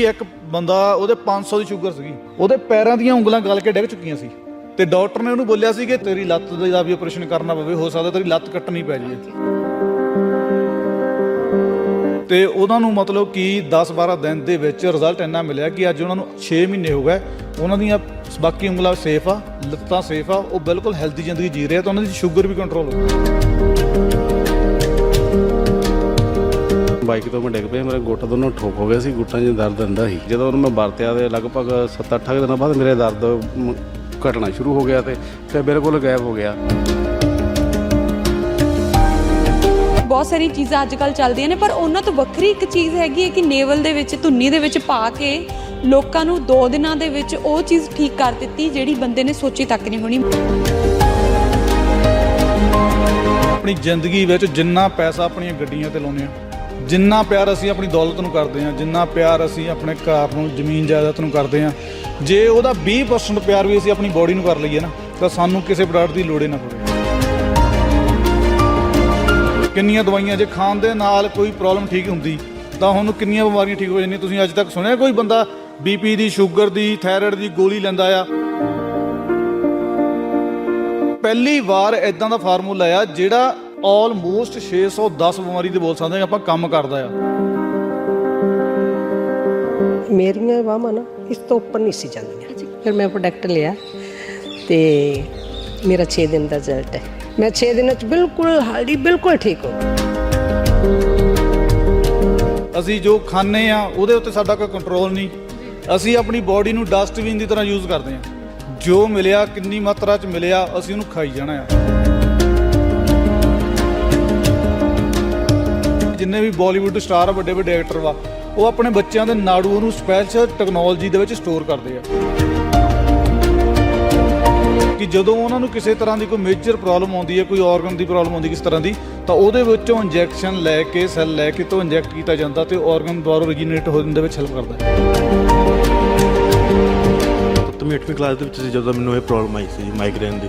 ਇੱਕ ਬੰਦਾ, ਉਹਦੇ 500 ਦੀ ਸ਼ੂਗਰ ਸੀਗੀ। ਉਹਦੇ ਪੈਰਾਂ ਦੀਆਂ ਉਂਗਲਾਂ ਗਲ ਕੇ ਡਿੱਗ ਚੁੱਕੀਆਂ ਸੀ। ਤੇ ਡਾਕਟਰ ਨੇ ਉਹਨੂੰ ਬੋਲਿਆ ਸੀ ਕਿ ਤੇਰੀ ਲੱਤ ਦਾ ਵੀ ਆਪਰੇਸ਼ਨ ਕਰਨਾ ਪਵੇ, ਹੋ ਸਕਦਾ ਤੇਰੀ ਲੱਤ ਕੱਟਣੀ ਪੈ ਜਾਵੇ। ਤੇ ਉਹਨਾਂ ਨੂੰ ਮਤਲਬ ਕਿ 10-12 ਦਿਨ ਦੇ ਵਿੱਚ ਰਿਜ਼ਲਟ ਇੰਨਾ ਮਿਲਿਆ ਕਿ ਅੱਜ ਉਹਨਾਂ ਨੂੰ 6 ਮਹੀਨੇ ਹੋ ਗਏ। ਉਹਨਾਂ ਦੀਆਂ ਬਾਕੀ ਉਂਗਲਾਂ ਸੇਫ ਆ, ਲੱਤਾਂ ਸੇਫ ਆ, ਉਹ ਬਿਲਕੁਲ ਹੈਲਦੀ ਜ਼ਿੰਦਗੀ ਜੀ ਰਹੇ ਆ ਤਾਂ ਉਹਨਾਂ ਦੀ ਸ਼ੂਗਰ ਵੀ ਕੰਟਰੋਲ ਹੋ ਗਈ। ਬਾਈਕ ਤੋਂ ਮੈਂ ਡਿੱਗ ਪਿਆ ਮੇਰੇ ਗੁੱਟ ਦੋਨੋਂ ਠੋਕ ਹੋ ਗਿਆ ਸੀ ਗੁੱਟਾਂ 'ਚ ਦਰਦ ਹੁੰਦਾ ਸੀ। ਜਦੋਂ ਉਹਨੂੰ ਮੈਂ ਵਰਤਿਆ ਤੇ ਲਗਭਗ 7-8 ਦਿਨਾਂ ਬਾਅਦ ਮੇਰੇ ਦਰਦ ਘਟਣਾ ਸ਼ੁਰੂ ਹੋ ਗਿਆ ਤੇ ਫਿਰ ਬਿਲਕੁਲ ਗਾਇਬ ਹੋ ਗਿਆ। ਬਹੁਤ ਸਾਰੀ ਚੀਜ਼ਾਂ ਅੱਜ ਕੱਲ ਚੱਲਦੀਆਂ ਨੇ ਪਰ ਉਹਨਾਂ ਤੋਂ ਵੱਖਰੀ ਇੱਕ ਚੀਜ਼ ਹੈਗੀ ਹੈ ਕਿ ਨੇਵਲ ਦੇ ਵਿੱਚ ਧੁੰਨੀ ਦੇ ਵਿੱਚ ਪਾ ਕੇ ਲੋਕਾਂ ਨੂੰ 2 ਦਿਨਾਂ ਦੇ ਵਿੱਚ ਉਹ ਚੀਜ਼ ਠੀਕ ਕਰ ਦਿੱਤੀ ਜਿਹੜੀ ਬੰਦੇ ਨੇ ਸੋਚੀ ਤੱਕ ਨਹੀਂ ਹੋਣੀ। ਆਪਣੀ ਜ਼ਿੰਦਗੀ ਵਿੱਚ ਜਿੰਨਾ ਪੈਸਾ ਆਪਣੀਆਂ ਗੱਡੀਆਂ ਤੇ ਲਾਉਂਦੇ ਆ ਜਿੰਨਾ ਪਿਆਰ ਅਸੀਂ ਆਪਣੀ ਦੌਲਤ ਨੂੰ ਕਰਦੇ ਹਾਂ, ਜਿੰਨਾ ਪਿਆਰ ਅਸੀਂ ਆਪਣੇ ਘਰ ਨੂੰ, ਜ਼ਮੀਨ ਜਾਇਦਾਦ ਨੂੰ ਕਰਦੇ ਹਾਂ, ਜੇ ਉਹਦਾ 20% ਪਿਆਰ ਵੀ ਅਸੀਂ ਆਪਣੀ ਬੋਡੀ ਨੂੰ ਕਰ ਲਈਏ ਨਾ, ਤਾਂ ਸਾਨੂੰ ਕਿਸੇ ਪ੍ਰੋਡਕਟ ਦੀ ਲੋੜ ਹੀ ਨਾ ਪਵੇ। ਕਿੰਨੀਆਂ ਦਵਾਈਆਂ ਜੇ ਖਾਣ ਦੇ ਨਾਲ ਕੋਈ ਪ੍ਰੋਬਲਮ ਠੀਕ ਹੁੰਦੀ, ਤਾਂ ਹੁਣ ਕਿੰਨੀਆਂ ਬਿਮਾਰੀਆਂ ਠੀਕ ਹੋ ਜਾਂਦੀਆਂ, ਤੁਸੀਂ ਅੱਜ ਤੱਕ ਸੁਣਿਆ ਕੋਈ ਬੰਦਾ ਬੀਪੀ ਦੀ ਸ਼ੂਗਰ ਦੀ ਥਾਇਰਾਇਡ ਦੀ ਗੋਲੀ ਲੈਂਦਾ ਆ? ਪਹਿਲੀ ਵਾਰ ਇਦਾਂ ਦਾ ਫਾਰਮੂਲਾ ਆ ਜਿਹੜਾ ਆਲਮੋਸਟ 610 ਬਿਮਾਰੀ ਦੇ ਬੋਲ ਸਕਦੇ ਆਪਾਂ ਕੰਮ ਕਰਦਾ ਆ। ਮੇਰੀਆਂ ਬਾਹਾਂ ਨਾ ਇਸ ਤੋਂ ਉੱਪਰ ਨਹੀਂ ਸੀ ਜਾਂਦੀਆਂ। ਫਿਰ ਮੈਂ ਪ੍ਰੋਡਕਟ ਲਿਆ ਤੇ ਮੇਰਾ 6 ਦਿਨ ਦਾ ਰਿਜ਼ਲਟ ਹੈ। ਮੈਂ 6 ਦਿਨਾਂ ਚ ਬਿਲਕੁਲ ਹਾਲੀ ਬਿਲਕੁਲ ਠੀਕ ਹੋ ਅਸੀਂ ਜੋ ਖਾਂਦੇ ਆ ਉਹਦੇ ਉੱਤੇ ਸਾਡਾ ਕੋਈ ਕੰਟਰੋਲ ਨਹੀਂ। ਅਸੀਂ ਆਪਣੀ ਬਾਡੀ ਨੂੰ ਡਸਟਬਿਨ ਦੀ ਤਰ੍ਹਾਂ ਯੂਜ਼ ਕਰਦੇ ਆ। ਜੋ ਮਿਲਿਆ ਕਿੰਨੀ ਮਾਤਰਾ ਚ ਮਿਲਿਆ ਅਸੀਂ ਉਹਨੂੰ ਖਾਈ ਜਾਣਾ ਆ। ਜਿੰਨੇ ਵੀ ਬਾਲੀਵੁੱਡ ਸਟਾਰ ਵੱਡੇ ਵੱਡੇ ਐਕਟਰ ਵਾ, ਉਹ ਆਪਣੇ ਬੱਚਿਆਂ ਦੇ ਨਾੜੂ ਨੂੰ ਸਪੈਸ਼ਲ ਟੈਕਨੋਲੋਜੀ ਦੇ ਵਿੱਚ ਸਟੋਰ ਕਰਦੇ ਆ। ਕਿ ਜਦੋਂ ਉਹਨਾਂ ਨੂੰ ਕਿਸੇ ਤਰ੍ਹਾਂ ਦੀ ਕੋਈ ਮੇਜਰ ਪ੍ਰੋਬਲਮ ਆਉਂਦੀ ਹੈ ਕੋਈ ਆਰਗਨ ਦੀ ਪ੍ਰੋਬਲਮ ਆਉਂਦੀ ਕਿਸ ਤਰ੍ਹਾਂ ਦੀ, ਤਾਂ ਉਹਦੇ ਵਿੱਚੋਂ ਇੰਜੈਕਸ਼ਨ ਲੈ ਕੇ ਸੈੱਲ ਲੈ ਕੇ ਤੋਂ ਇੰਜੈਕਟ ਕੀਤਾ ਜਾਂਦਾ ਤੇ ਆਰਗਨ ਦੁਆਰਾ ਰੀਜਨਰੇਟ ਹੋਣ ਦੇ ਵਿੱਚ ਹੈਲਪ ਕਰਦਾ। ਹੈ ਸੱਤਵੀਂ 8ਵੀਂ ਕਲਾਸ ਦੇ ਵਿੱਚ ਸੀ ਜਦੋਂ ਮੈਨੂੰ ਇਹ ਪ੍ਰੋਬਲਮ ਆਈ ਸੀ ਮਾਈਗ੍ਰੇਨ ਦੀ।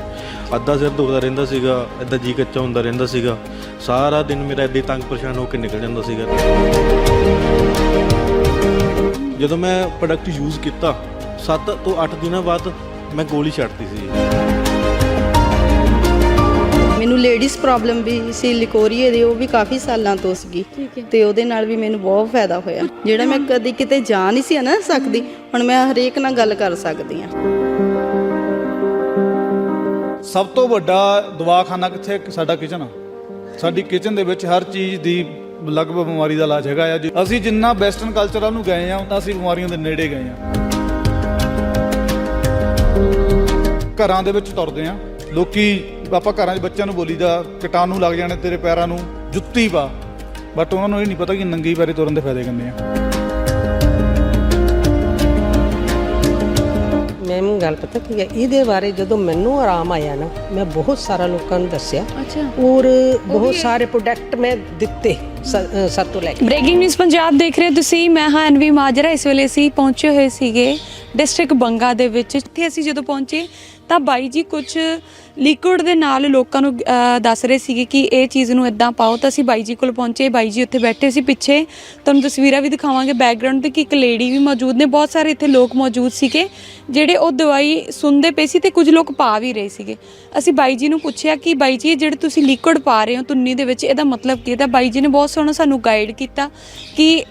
ਅੱਧਾ ਸਿਰ ਦੁਖਦਾ ਰਹਿੰਦਾ ਸੀਗਾ ਇਦਾਂ ਜੀ ਕੱਚਾ ਹੁੰਦਾ ਰਹਿੰਦਾ ਸੀਗਾ। ਸਾਰਾ ਦਿਨ ਮੇਰਾ ਏਦਾਂ ਹੀ ਤੰਗ ਪਰੇਸ਼ਾਨ ਹੋ ਕੇ ਨਿਕਲ ਜਾਂਦਾ ਸੀਗਾ। ਜਦੋਂ ਮੈਂ ਪ੍ਰੋਡਕਟ ਯੂਜ਼ ਕੀਤਾ 7 ਤੋਂ 8 ਦਿਨਾਂ ਬਾਅਦ ਮੈਂ ਗੋਲੀ ਛੱਡਤੀ ਸੀ। ਮੈਨੂੰ ਲੇਡੀਜ਼ ਪ੍ਰੋਬਲਮ ਵੀ ਸੀ ਲਿਕੋਰੀਏ ਦੀ ਉਹ ਵੀ ਕਾਫੀ ਸਾਲਾਂ ਤੋਂ ਸੀਗੀ। ਤੇ ਉਹਦੇ ਨਾਲ ਵੀ ਮੈਨੂੰ ਬਹੁਤ ਫਾਇਦਾ ਹੋਇਆ। ਜਿਹੜਾ ਮੈਂ ਕਦੀ ਕਿਤੇ ਜਾ ਨਹੀਂ ਸੀ ਨਾ ਸਕਦੀ ਹੁਣ ਮੈਂ ਹਰੇਕ ਨਾਲ ਗੱਲ ਕਰ ਸਕਦੀ ਹਾਂ। ਸਭ ਤੋਂ ਵੱਡਾ ਦਵਾਖਾਨਾ ਕਿੱਥੇ? ਹੈ? ਸਾਡਾ ਕਿਚਨ ਆ। ਸਾਡੀ ਕਿਚਨ ਦੇ ਵਿੱਚ ਹਰ ਚੀਜ਼ ਦੀ ਲਗਭਗ ਬਿਮਾਰੀ ਦਾ ਇਲਾਜ ਹੈਗਾ ਆ। ਜੀ ਅਸੀਂ ਜਿੰਨਾ ਵੈਸਟਰਨ ਕਲਚਰ ਵੱਲ ਨੂੰ ਗਏ ਆ ਉਨਾ ਅਸੀਂ ਬਿਮਾਰੀਆਂ ਦੇ ਨੇੜੇ ਗਏ ਆ। ਘਰਾਂ ਦੇ ਵਿੱਚ ਤੁਰਦੇ ਆ। ਲੋਕੀ ਆਪਾਂ ਘਰਾਂ 'ਚ ਬੱਚਿਆਂ ਨੂੰ ਬੋਲੀਦਾ ਕੀਟਾਣੂ ਲੱਗ ਜਾਣੇ ਤੇਰੇ ਪੈਰਾਂ ਨੂੰ, ਜੁੱਤੀ ਪਾ। ਬਟ ਉਹਨਾਂ ਨੂੰ ਇਹ ਨਹੀਂ ਪਤਾ ਕਿ ਨੰਗੀ ਪੈਰੀ ਤੁਰਨ ਦੇ ਫਾਇਦੇ ਕਿੰਨੇ ਆ। ਗੱਲ ਪਤਾ ਕੀ ਹੈ? ਇਹਦੇ ਬਾਰੇ ਜਦੋਂ ਮੈਨੂੰ ਆਰਾਮ ਆਇਆ ਨਾ ਮੈਂ ਬਹੁਤ ਸਾਰਾ ਲੋਕਾਂ ਨੂੰ ਦੱਸਿਆ। ਅੱਛਾ। ਔਰ ਬਹੁਤ ਸਾਰੇ ਪ੍ਰੋਡਕਟ ਮੈਂ ਦਿੱਤੇ ਸ- ਸਾਤੋਂ ਲੈ ਕੇ। ਬ੍ਰੇਕਿੰਗ ਨਿਊਜ਼ ਪੰਜਾਬ ਦੇਖ ਰਹੇ ਹੋ ਤੁਸੀਂ। ਮੈਂ ਹਾਂ ਅਨਵੀ ਮਾਜਰਾ। ਇਸ ਵੇਲੇ ਅਸੀਂ ਪਹੁੰਚੇ ਹੋਏ ਸੀਗੇ ਡਿਸਟ੍ਰਿਕਟ ਬੰਗਾ ਦੇ ਵਿੱਚ। ਇੱਥੇ ਅਸੀਂ ਜਦੋਂ ਪਹੁੰਚੇ ਤਾਂ ਬਾਈ ਜੀ ਕੁਝ ਲਿਕੁਇਡ ਦੇ ਨਾਲ ਲੋਕਾਂ ਨੂੰ ਅਹ, ਦੱਸ ਰਹੇ ਸੀਗੇ ਕਿ ਇਹ ਚੀਜ਼ ਨੂੰ ਇਦਾਂ ਪਾਓ। ਤਾਂ ਅਸੀਂ ਬਾਈ ਜੀ ਕੋਲ ਪਹੁੰਚੇ ਬਾਈ ਜੀ ਉੱਥੇ ਬੈਠੇ ਸੀ ਪਿੱਛੇ। ਤੁਹਾਨੂੰ ਤਸਵੀਰਾਂ ਵੀ ਦਿਖਾਵਾਂਗੇ। ਬੈਕਗ੍ਰਾਉਂਡ ਤੇ ਕਿ ਇੱਕ ਲੇਡੀ ਵੀ ਮੌਜੂਦ ਨੇ। ਬਹੁਤ ਸਾਰੇ ਇੱਥੇ ਲੋਕ ਮੌਜੂਦ ਸੀਗੇ ਜਿਹੜੇ ਉਹ ਦਵਾਈ ਸੁਣਦੇ ਪਏ ਸੀ ਤੇ ਕੁਝ ਲੋਕ ਪਾ ਵੀ ਰਹੇ ਸੀਗੇ। ਅਸੀਂ ਬਾਈ ਜੀ ਨੂੰ ਪੁੱਛਿਆ ਕਿ ਬਾਈ ਜੀ ਇਹ ਜਿਹੜੇ ਤੁਸੀਂ ਲਿਕੁਇਡ ਪਾ ਰਹੇ ਹੋ ਤੁੰਨੀ ਦੇ ਵਿੱਚ ਇਹਦਾ ਮਤਲਬ ਕੀ ਹੈ? ਤਾਂ ਬਾਈ ਜੀ ਨੇ ਬਹੁਤ ਸੋਹਣਾ ਸਾਨੂੰ ਗਾਈਡ ਕੀਤਾ ਕਿ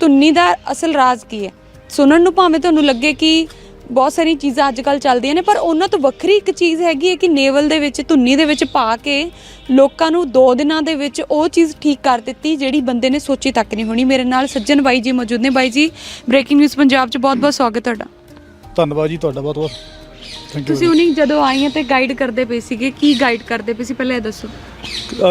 ਤੁੰਨੀ ਦਾ ਅਸਲ ਰਾਜ਼ ਕੀ ਹੈ? ਸੁਣਨ ਨੂੰ ਭਾਵੇਂ ਤੁਹਾਨੂੰ ਲੱਗੇ ਕਿ ਬਹੁਤ ਸਾਰੀਆਂ ਚੀਜ਼ਾਂ ਅੱਜ ਕੱਲ ਚੱਲਦੀਆਂ ਨੇ ਪਰ ਉਹਨਾਂ ਤੋਂ ਵੱਖਰੀ ਇੱਕ ਚੀਜ਼ ਹੈਗੀ ਹੈ ਕਿ ਨੇਵਲ ਦੇ ਵਿੱਚ ਧੁੰਨੀ ਦੇ ਵਿੱਚ ਪਾ ਕੇ ਲੋਕਾਂ ਨੂੰ 2 ਦਿਨਾਂ ਦੇ ਵਿੱਚ ਉਹ ਚੀਜ਼ ਠੀਕ ਕਰ ਦਿੱਤੀ ਜਿਹੜੀ ਬੰਦੇ ਨੇ ਸੋਚੀ ਤੱਕ ਨਹੀਂ ਹੋਣੀ। ਮੇਰੇ ਨਾਲ ਸੱਜਣ ਬਾਈ ਜੀ ਮੌਜੂਦ ਨੇ। ਬਾਈ ਜੀ ਬ੍ਰੇਕਿੰਗ ਨਿਊਜ਼ ਪੰਜਾਬ 'ਚ ਬਹੁਤ-ਬਹੁਤ ਸਵਾਗਤ ਤੁਹਾਡਾ। ਧੰਨਵਾਦ ਜੀ ਤੁਹਾਡਾ ਬਹੁਤ ਬਹੁਤ। ਥੈਂਕ ਯੂ ਤੁਸੀਂ ਹੁਣੀ ਜਦੋਂ ਹੋ ਤੇ ਗਾਈਡ ਕਰਦੇ ਪਏ ਸੀਗੇ ਕੀ ਗਾਈਡ ਕਰਦੇ ਪਏ ਸੀ? ਪਹਿਲਾਂ ਇਹ ਦੱਸੋ।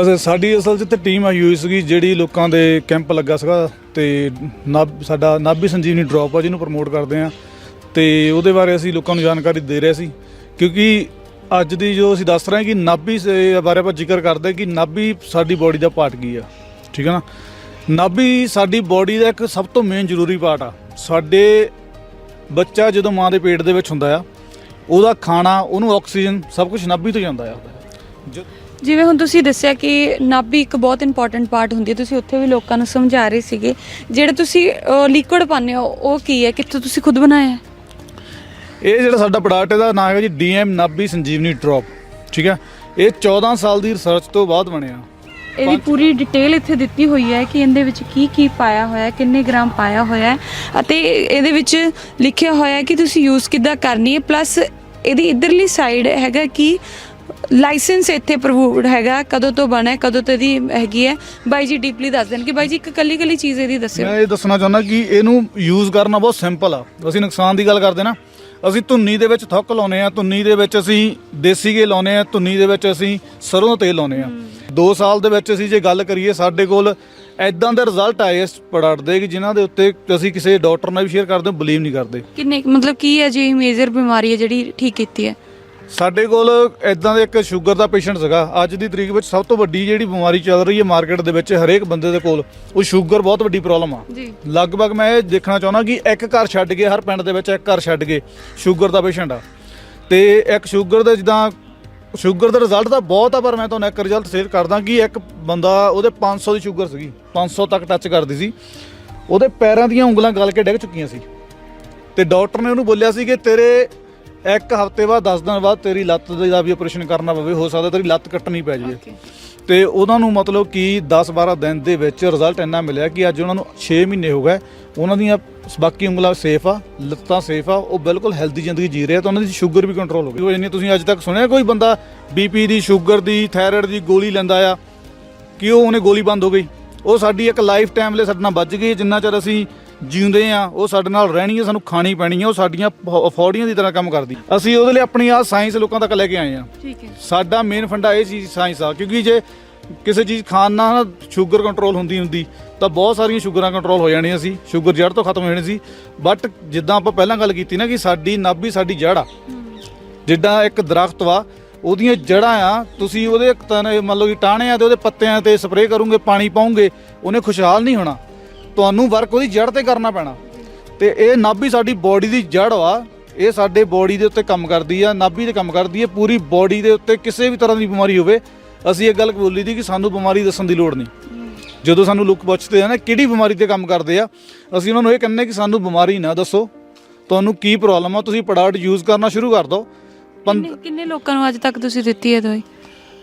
ਅਸ- ਸਾਡੀ ਅਸਲ 'ਚ ਤੇ ਟੀਮ ਆਈ ਹੋਈ ਸੀਗੀ ਜਿਹੜੀ ਲੋਕਾਂ ਦੇ ਕੈਂਪ ਲੱਗਾ ਸੀਗਾ ਤੇ ਨਾਭ ਸਾਡਾ ਨਾਭੀ ਸੰਜੀਵਨੀ ਡ੍ਰੌਪ ਆ ਜਿਹਨੂੰ ਪ੍ਰਮੋਟ ਕਰਦੇ ਆ। ਤੇ ਉਹਦੇ ਬਾਰੇ ਅਸੀਂ ਲੋਕਾਂ ਨੂੰ ਜਾਣਕਾਰੀ ਦੇ ਰਹੇ ਸੀ, ਕਿਉਂਕਿ ਅੱਜ ਦੀ ਜੋ ਅਸੀਂ ਦੱਸ ਰਹੇ ਹਾਂ ਕਿ ਨਾਭੀ ਸੇ ਬਾਰੇ ਆਪਾਂ ਜ਼ਿਕਰ ਕਰਦੇ ਕਿ ਨਾਭੀ ਸਾਡੀ ਬੋਡੀ ਦਾ ਪਾਰਟ ਕੀ ਆ, ਠੀਕ ਹੈ ਨਾ? ਨਾਭੀ ਸਾਡੀ ਬੋਡੀ ਦਾ ਇੱਕ ਸਭ ਤੋਂ ਮੇਨ ਜ਼ਰੂਰੀ ਪਾਰਟ ਆ। ਸਾਡੇ ਬੱਚਾ ਜਦੋਂ ਮਾਂ ਦੇ ਪੇਟ ਦੇ ਵਿੱਚ ਹੁੰਦਾ ਆ, ਉਹਦਾ ਖਾਣਾ, ਉਹਨੂੰ ਆਕਸੀਜਨ ਸਭ ਕੁਝ ਨਾਭੀ ਤੋਂ ਜਾਂਦਾ ਆ। ਜ- ਜਿਵੇਂ ਹੁਣ ਤੁਸੀਂ ਦੱਸਿਆ ਕਿ ਨਾਭੀ ਇੱਕ ਬਹੁਤ ਇੰਪੋਰਟੈਂਟ ਪਾਰਟ ਹੁੰਦੀ ਹੈ, ਤੁਸੀਂ ਉੱਥੇ ਵੀ ਲੋਕਾਂ ਨੂੰ ਸਮਝਾ ਰਹੇ ਸੀਗੇ। ਜਿਹੜੇ ਤੁਸੀਂ ਲਿਕੁਇਡ ਪਾਉਂਦੇ ਹੋ, ਉਹ ਕੀ ਹੈ? ਕਿੱਥੋਂ ਤੁਸੀਂ ਖੁਦ ਬਣਾਇਆ ਹੈ? ਇਹ ਜਿਹੜਾ ਸਾਡਾ ਪ੍ਰੋਡਕਟ ਇਹਦਾ ਨਾਮ ਹੈਗਾ ਜੀ ਡੀਐਮ ਨਾਭੀ ਸੰਜੀਵਨੀ ਡ੍ਰੌਪ ਠੀਕ ਹੈ? ਇਹ 14 ਸਾਲ ਦੀ ਰਿਸਰਚ ਤੋਂ ਬਾਅਦ ਬਣਿਆ। ਇਹਦੀ ਪੂਰੀ ਡਿਟੇਲ ਇੱਥੇ ਦਿੱਤੀ ਹੋਈ ਹੈ ਕਿ ਇਹਦੇ ਵਿੱਚ ਕੀ ਕੀ ਪਾਇਆ ਹੋਇਆ ਹੈ ਕਿੰਨੇ ਗ੍ਰਾਮ ਪਾਇਆ ਹੋਇਆ ਹੈ ਅਤੇ ਇਹਦੇ ਵਿੱਚ ਲਿਖਿਆ ਹੋਇਆ ਹੈ ਕਿ ਤੁਸੀਂ ਯੂਜ਼ ਕਿੱਦਾਂ ਕਰਨੀ ਹੈ ਪਲੱਸ ਇਹਦੀ ਇਧਰਲੀ ਸਾਈਡ ਹੈਗਾ ਕਿ ਲਾਇਸੈਂਸ ਇੱਥੇ ਪ੍ਰੂਵਡ ਹੈਗਾ ਕਦੋਂ ਤੋਂ ਬਣਾ ਹੈ ਕਦੋਂ ਤੋਂ ਹੈਗੀ ਹੈ। ਬਾਈ ਜੀ ਡੀਪਲੀ ਦੱਸ ਦੇਣ ਕਿ ਬਾਈ ਜੀ ਇੱਕ ਕੱਲੀ ਕੱਲੀ ਚੀਜ਼ ਇਹਦੀ ਦੱਸਿਓ। ਮੈਂ ਇਹ ਦੱਸਣਾ ਚਾਹੁੰਦਾ ਕਿ ਇਹਨੂੰ ਯੂਜ਼ ਕਰਨਾ ਬਹੁਤ ਸਿੰਪਲ ਆ। ਅਸੀਂ ਨੁਕਸਾਨ ਦੀ ਗੱਲ ਕਰਦੇ ਨਾ। ਅਸੀਂ ਧੁੰਨੀ ਦੇ ਵਿੱਚ ਥੁੱਕ ਲਾਉਨੇ ਆ ਧੁੰਨੀ ਦੇ ਵਿੱਚ ਅਸੀਂ ਦੇਸੀ ਘੀ ਲਾਉਨੇ ਆ ਧੁੰਨੀ ਦੇ ਵਿੱਚ ਅਸੀਂ ਸਰੋਂ ਦਾ ਤੇਲ ਲਾਉਨੇ ਆ 2 ਸਾਲ ਦੇ ਵਿੱਚ ਅਸੀਂ ਜੇ ਗੱਲ ਕਰੀਏ ਸਾਡੇ ਕੋਲ ਐਦਾਂ ਦੇ ਰਿਜ਼ਲਟ ਆਏ ਇਸ ਪ੍ਰੋਡਕਟ ਦੇ ਕਿ ਜਿਨ੍ਹਾਂ ਦੇ ਉੱਤੇ ਅਸੀਂ ਕਿਸੇ ਡਾਕਟਰ ਨਾਲ ਵੀ ਸ਼ੇਅਰ ਕਰਦੇ ਹਾਂ ਬਲੀਵ ਨਹੀਂ ਕਰਦੇ। ਕਿੰਨੇ ਮਤਲਬ ਕੀ ਹੈ ਜੀ ਮੇਜਰ ਬਿਮਾਰੀ ਹੈ ਜਿਹੜੀ ਠੀਕ ਕੀਤੀ ਹੈ? ਸਾਡੇ ਕੋਲ ਐਦਾਂ ਦੇ ਇੱਕ ਸ਼ੂਗਰ ਦਾ ਪੇਸ਼ੈਂਟ ਸੀਗਾ। ਅੱਜ ਦੀ ਤਰੀਕ ਵਿੱਚ ਸਭ ਤੋਂ ਵੱਡੀ ਜਿਹੜੀ ਬਿਮਾਰੀ ਚੱਲ ਰਹੀ ਹੈ ਮਾਰਕੀਟ ਦੇ ਵਿੱਚ ਹਰੇਕ ਬੰਦੇ ਦੇ ਕੋਲ ਉਹ ਸ਼ੂਗਰ ਬਹੁਤ ਵੱਡੀ ਪ੍ਰੋਬਲਮ ਆ। ਲਗਭਗ ਮੈਂ ਇਹ ਦੇਖਣਾ ਚਾਹੁੰਦਾ ਕਿ ਇੱਕ ਘਰ ਛੱਡ ਕੇ ਹਰ ਪਿੰਡ ਦੇ ਵਿੱਚ ਇੱਕ ਘਰ ਛੱਡ ਕੇ ਸ਼ੂਗਰ ਦਾ ਪੇਸ਼ੈਂਟ ਆ। ਤੇ ਇੱਕ ਸ਼ੂਗਰ ਦੇ ਜਿੱਦਾਂ ਸ਼ੂਗਰ ਦਾ ਰਿਜ਼ਲਟ ਤਾਂ ਬਹੁਤ ਆ ਪਰ ਮੈਂ ਤੁਹਾਨੂੰ ਇੱਕ ਰਿਜ਼ਲਟ ਸ਼ੇਅਰ ਕਰਦਾ ਕਿ ਇੱਕ ਬੰਦਾ ਉਹਦੇ 500 ਦੀ ਸ਼ੂਗਰ ਸੀਗੀ। 500 ਤੱਕ ਟੱਚ ਕਰਦੀ ਸੀ। ਉਹਦੇ ਪੈਰਾਂ ਦੀਆਂ ਉਂਗਲਾਂ ਗਲ ਕੇ ਡਿੱਗ ਚੁੱਕੀਆਂ ਸੀ। ਤੇ ਡਾਕਟਰ ਨੇ ਉਹਨੂੰ ਬੋਲਿਆ ਸੀ ਕਿ ਤੇਰੇ ਇੱਕ ਹਫ਼ਤੇ ਬਾਅਦ 10 ਦਿਨ ਬਾਅਦ ਤੇਰੀ ਲੱਤ ਦਾ ਵੀ ਆਪਰੇਸ਼ਨ ਕਰਨਾ ਪਵੇ ਹੋ ਸਕਦਾ ਤੇਰੀ ਲੱਤ ਕੱਟਣੀ ਪੈ ਜਾਵੇ। ਤੇ ਉਹਨਾਂ ਨੂੰ ਮਤਲਬ ਕਿ 10-12 ਦਿਨ ਦੇ ਵਿੱਚ ਰਿਜ਼ਲਟ ਇੰਨਾ ਮਿਲਿਆ ਕਿ ਅੱਜ ਉਹਨਾਂ ਨੂੰ 6 ਮਹੀਨੇ ਹੋ ਗਏ। ਉਹਨਾਂ ਦੀਆਂ ਬਾਕੀ ਉਂਗਲਾਂ ਸੇਫ ਆ ਲੱਤਾਂ ਸੇਫ ਆ ਉਹ ਬਿਲਕੁਲ ਹੈਲਦੀ ਜ਼ਿੰਦਗੀ ਜੀ ਰਹੇ ਆ ਤਾਂ ਉਹਨਾਂ ਦੀ ਸ਼ੂਗਰ ਵੀ ਕੰਟਰੋਲ ਹੋ ਗਈ। ਉਹ ਇੰਨੀ ਤੁਸੀਂ ਅੱਜ ਤੱਕ ਸੁਣਿਆ ਕੋਈ ਬੰਦਾ ਬੀਪੀ ਦੀ ਸ਼ੂਗਰ ਦੀ ਥਾਇਰਾਇਡ ਦੀ ਗੋਲੀ ਲੈਂਦਾ ਆ ਕਿ ਉਹ ਉਹਨੇ ਗੋਲੀ ਬੰਦ ਹੋ ਗਈ? ਉਹ ਸਾਡੀ ਇੱਕ ਲਾਈਫ ਟਾਈਮ ਲਈ ਸਾਡੇ ਨਾਲ ਵੱਜ ਗਈ ਜਿੰਨਾ ਚਿਰ ਅਸੀਂ ਜਿਉਂਦੇ ਆ ਉਹ ਸਾਡੇ ਨਾਲ ਰਹਿਣੀ ਹੈ ਸਾਨੂੰ ਖਾਣੀ ਪੈਣੀ ਹੈ ਉਹ ਸਾਡੀਆਂ ਫੌੜੀਆਂ ਦੀ ਤਰ੍ਹਾਂ ਕੰਮ ਕਰਦੀ। ਅਸੀਂ ਉਹਦੇ ਲਈ ਆਪਣੀ ਆ ਸਾਇੰਸ ਲੋਕਾਂ ਤੱਕ ਲੈ ਕੇ ਆਏ ਆ। ਠੀਕ ਹੈ। ਸਾਡਾ ਮੇਨ ਫੰਡਾ ਇਹ ਚੀਜ਼ ਸਾਇੰਸ ਆ ਕਿਉਂਕਿ ਜੇ ਕਿਸੇ ਚੀਜ਼ ਖਾਣ ਨਾਲ ਸ਼ੂਗਰ ਕੰਟਰੋਲ ਹੁੰਦੀ ਹੁੰਦੀ ਤਾਂ ਬਹੁਤ ਸਾਰੀਆਂ ਸ਼ੂਗਰਾਂ ਕੰਟਰੋਲ ਹੋ ਜਾਣੀਆਂ ਸੀ ਸ਼ੂਗਰ ਜੜ ਤੋਂ ਖਤਮ ਹੋ ਜਾਣੀ ਸੀ। ਬਟ ਜਿੱਦਾਂ ਆਪਾਂ ਪਹਿਲਾਂ ਗੱਲ ਕੀਤੀ ਨਾ ਕਿ ਸਾਡੀ ਨਾਭੀ ਸਾਡੀ ਜੜ ਆ। ਜਿੱਦਾਂ ਇੱਕ ਦਰਖਤ ਵਾ ਉਹਦੀਆਂ ਜੜਾਂ ਆ ਤੁਸੀਂ ਉਹਦੇ ਤਨ ਮੰਨ ਲਓ ਕਿ ਟਾਹਣਿਆਂ ਤੇ ਉਹਦੇ ਪੱਤਿਆਂ ਤੇ ਸਪਰੇਅ ਕਰੋਗੇ ਪਾਣੀ ਪਾਉਂਗੇ ਉਹਨੇ ਖੁਸ਼ਹਾਲ ਨਹੀਂ ਹੋਣਾ। ਤੁਹਾਨੂੰ ਵਰਕ ਉਹਦੀ ਜੜ ਤੇ ਕਰਨਾ ਪੈਣਾ। ਤੇ ਇਹ ਨਾਭੀ ਸਾਡੀ ਬੋਡੀ ਦੀ ਜੜ ਵਾ। ਇਹ ਸਾਡੇ ਬੋਡੀ ਦੇ ਉੱਤੇ ਕੰਮ ਕਰਦੀ ਆ, ਨਾਭੀ ਤੇ ਕੰਮ ਕਰਦੀ ਹੈ ਪੂਰੀ ਬੋਡੀ ਦੇ ਉੱਤੇ ਕਿਸੇ ਵੀ ਤਰ੍ਹਾਂ ਦੀ ਬਿਮਾਰੀ ਹੋਵੇ, ਅਸੀਂ ਇਹ ਗੱਲ ਬੋਲੀ ਦੀ ਕਿ ਸਾਨੂੰ ਬਿਮਾਰੀ ਦੱਸਣ ਦੀ ਲੋੜ ਨਹੀਂ। ਜਦੋਂ ਸਾਨੂੰ ਲੋਕ ਪੁੱਛਦੇ ਆ ਨਾ, ਕਿਹੜੀ ਬਿਮਾਰੀ ਤੇ ਕੰਮ ਕਰਦੇ ਆ, ਅਸੀਂ ਉਹਨਾਂ ਨੂੰ ਇਹ ਕਹਿੰਦੇ ਕਿ ਸਾਨੂੰ ਬਿਮਾਰੀ ਨਾ ਦੱਸੋ। ਤੁਹਾਨੂੰ ਕੀ ਪ੍ਰੋਬਲਮ ਆ, ਤੁਸੀਂ ਪ੍ਰੋਡਕਟ ਯੂਜ਼ ਕਰਨਾ ਸ਼ੁਰੂ ਕਰ ਦਿਓ। ਪੰ- ਕਿੰਨੇ ਲੋਕਾਂ ਨੂੰ ਅੱਜ ਤੱਕ ਤੁਸੀਂ ਦਿੱਤੀ ਹੈ ਦਵਾਈ?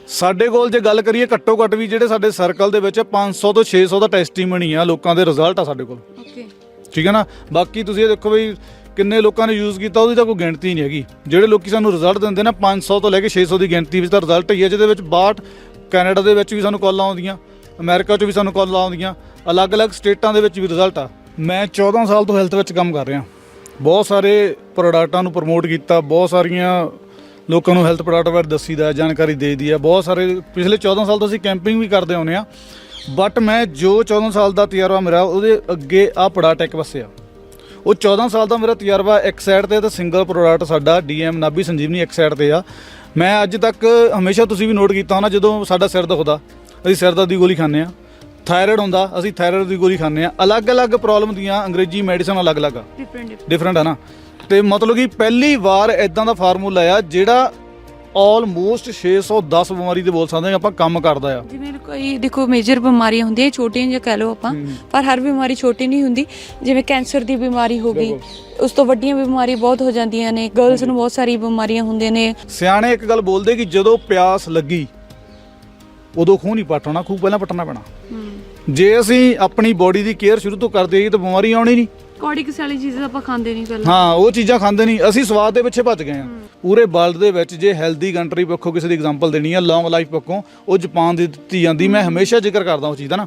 ਸਾਡੇ ਕੋਲ ਜੇ ਗੱਲ ਕਰੀਏ ਘੱਟੋ ਘੱਟ ਵੀ ਜਿਹੜੇ ਸਾਡੇ ਸਰਕਲ ਦੇ ਵਿੱਚ 500 ਤੋਂ 600 ਦਾ ਟੈਸਟੀਮਨੀ ਆ ਲੋਕਾਂ ਦੇ ਰਿਜ਼ਲਟ ਆ ਸਾਡੇ ਕੋਲ। ਓਕੇ ਠੀਕ ਹੈ ਨਾ? ਬਾਕੀ ਤੁਸੀਂ ਇਹ ਦੇਖੋ ਬਈ ਕਿੰਨੇ ਲੋਕਾਂ ਨੇ ਯੂਜ਼ ਕੀਤਾ ਉਹਦੀ ਤਾਂ ਕੋਈ ਗਿਣਤੀ ਨਹੀਂ ਹੈਗੀ। ਜਿਹੜੇ ਲੋਕੀ ਸਾਨੂੰ ਰਿਜ਼ਲਟ ਦਿੰਦੇ ਨੇ 500 ਤੋਂ ਲੈ ਕੇ 600 ਦੀ ਗਿਣਤੀ ਵਿੱਚ ਤਾਂ ਰਿਜ਼ਲਟ ਹੀ ਹੈ ਜਿਹਦੇ ਵਿੱਚ 62 ਕੈਨੇਡਾ ਦੇ ਵਿੱਚ ਵੀ ਸਾਨੂੰ ਕਾਲਾਂ ਆਉਂਦੀਆਂ ਅਮਰੀਕਾ 'ਚ ਵੀ ਸਾਨੂੰ ਕਾਲਾਂ ਆਉਂਦੀਆਂ ਅਲੱਗ-ਅਲੱਗ ਸਟੇਟਾਂ ਦੇ ਵਿੱਚ ਵੀ ਰਿਜ਼ਲਟ ਆ। ਮੈਂ 14 ਸਾਲ ਤੋਂ ਹੈਲਥ ਵਿੱਚ ਕੰਮ ਕਰ ਰਿਹਾ। ਬਹੁਤ ਸਾਰੇ ਪ੍ਰੋਡਕਟਾਂ ਨੂੰ ਪ੍ਰਮੋਟ ਕੀਤਾ ਬਹੁਤ ਸਾਰੀਆਂ ਲੋਕਾਂ ਨੂੰ ਹੈਲਥ ਪ੍ਰੋਡਕਟ ਬਾਰੇ ਦੱਸੀਦਾ ਜਾਣਕਾਰੀ ਦੇਈਦੀ ਆ ਬਹੁਤ ਸਾਰੇ ਪਿਛਲੇ 14 ਸਾਲ ਤੋਂ ਅਸੀਂ ਕੈਂਪਿੰਗ ਵੀ ਕਰਦੇ ਆਉਂਦੇ ਆ ਬਟ ਮੈਂ ਜੋ 14 ਸਾਲ ਦਾ ਤਜਰਬਾ ਮੇਰਾ ਉਹਦੇ ਅੱਗੇ ਆ ਪ੍ਰੋਡਕਟ ਇੱਕ ਪਾਸੇ ਆ। ਉਹ 14 ਸਾਲ ਦਾ ਮੇਰਾ ਤਜਰਬਾ ਇੱਕ ਸਾਈਡ ਤੇ ਤੇ ਸਿੰਗਲ ਪ੍ਰੋਡਕਟ ਸਾਡਾ ਡੀਐਮ ਨਾਭੀ ਸੰਜੀਵਨੀ ਇੱਕ ਸਾਈਡ ਤੇ ਆ। ਮੈਂ ਅੱਜ ਤੱਕ ਹਮੇਸ਼ਾ ਤੁਸੀਂ ਵੀ ਨੋਟ ਕੀਤਾ ਹੋਣਾ ਜਦੋਂ ਸਾਡਾ ਸਿਰ ਦੁਖਦਾ ਅਸੀਂ ਸਿਰ ਦਰਦ ਦੀ ਗੋਲੀ ਖਾਂਦੇ ਆ ਥਾਇਰਾਇਡ ਹੁੰਦਾ ਅਸੀਂ ਥਾਇਰਾਇਡ ਦੀ ਗੋਲੀ ਖਾਂਦੇ ਆ ਅਲੱਗ-ਅਲੱਗ ਪ੍ਰੋਬਲਮ ਦੀਆਂ ਅੰਗਰੇਜ਼ੀ ਮੈਡੀਸਨ ਅਲੱਗ-ਅਲੱਗ ਆ। ਡਿਫਰੈਂਟ ਡਿਫਰੈਂਟ ਆ ਨਾ। ਤੇ ਮਤਲਬ ਕਿ ਪਹਿਲੀ ਵਾਰ ਇਦਾਂ ਦਾ ਫਾਰਮੂਲਾ ਆ ਜਿਹੜਾ ਆਲਮੋਸਟ 610 ਬਿਮਾਰੀ ਦੇ ਬੋਲ ਸਕਦੇ ਹਾਂ ਆਪਾਂ ਕੰਮ ਕਰਦਾ ਆ। ਜਿਵੇਂ ਕੋਈ ਦੇਖੋ ਮੇਜਰ ਬਿਮਾਰੀਆਂ ਹੁੰਦੀਆਂ ਛੋਟੀਆਂ ਜਿਹਾ ਕਹਿ ਲਓ ਆਪਾਂ ਪਰ ਹਰ ਬਿਮਾਰੀ ਛੋਟੀ ਨਹੀਂ ਹੁੰਦੀ। ਜਿਵੇਂ ਕੈਂਸਰ ਦੀ ਬਿਮਾਰੀ ਹੋ ਗਈ ਉਸ ਤੋਂ ਵੱਡੀਆਂ ਬਿਮਾਰੀ ਬਹੁਤ ਹੋ ਜਾਂਦੀਆਂ ਨੇ ਗਰਲਸ ਨੂੰ ਬਹੁਤ ਸਾਰੀ ਬਿਮਾਰੀਆਂ ਹੁੰਦੀਆਂ ਨੇ। ਸਿਆਣੇ ਇੱਕ ਗੱਲ ਬੋਲਦੇ ਕਿ ਜਦੋਂ ਪਿਆਸ ਲੱਗੀ ਉਦੋਂ ਖੂਹ ਨਹੀਂ ਪਟਣਾ ਖੂਹ ਪਹਿਲਾਂ ਪਟਣਾ ਪੈਣਾ। ਜੇ ਅਸੀਂ ਆਪਣੀ ਬੋਡੀ ਦੀ ਕੇਅਰ ਸ਼ੁਰੂ ਤੋਂ ਕਰਦੇ ਆਈਏ ਤਾਂ ਬਿਮਾਰੀ ਆਉਣੀ ਨਹੀਂ। ਕੌੜਿਕਸ ਵਾਲੀ ਚੀਜ਼ਾਂ ਆਪਾਂ ਖਾਂਦੇ ਨਹੀਂ ਪਹਿਲਾਂ। ਹਾਂ ਉਹ ਚੀਜ਼ਾਂ ਖਾਂਦੇ ਨਹੀਂ। ਅਸੀਂ ਸਵਾਦ ਦੇ ਪਿੱਛੇ ਭੱਜ ਗਏ ਆ ਪੂਰੇ ਵਰਲਡ ਦੇ ਵਿੱਚ ਜੇ ਹੈਲਦੀ ਕੰਟਰੀ ਪੱਖੋਂ ਕਿਸੇ ਦੀ ਐਗਜ਼ਾਮਪਲ ਦੇਣੀ ਆ ਲੌਂਗ ਲਾਈਫ ਪੱਖੋਂ ਉਹ ਜਾਪਾਨ ਦੀ ਦਿੱਤੀ ਜਾਂਦੀ। ਮੈਂ ਹਮੇਸ਼ਾ ਜ਼ਿਕਰ ਕਰਦਾ ਉਸ ਚੀਜ਼ ਦਾ ਨਾ।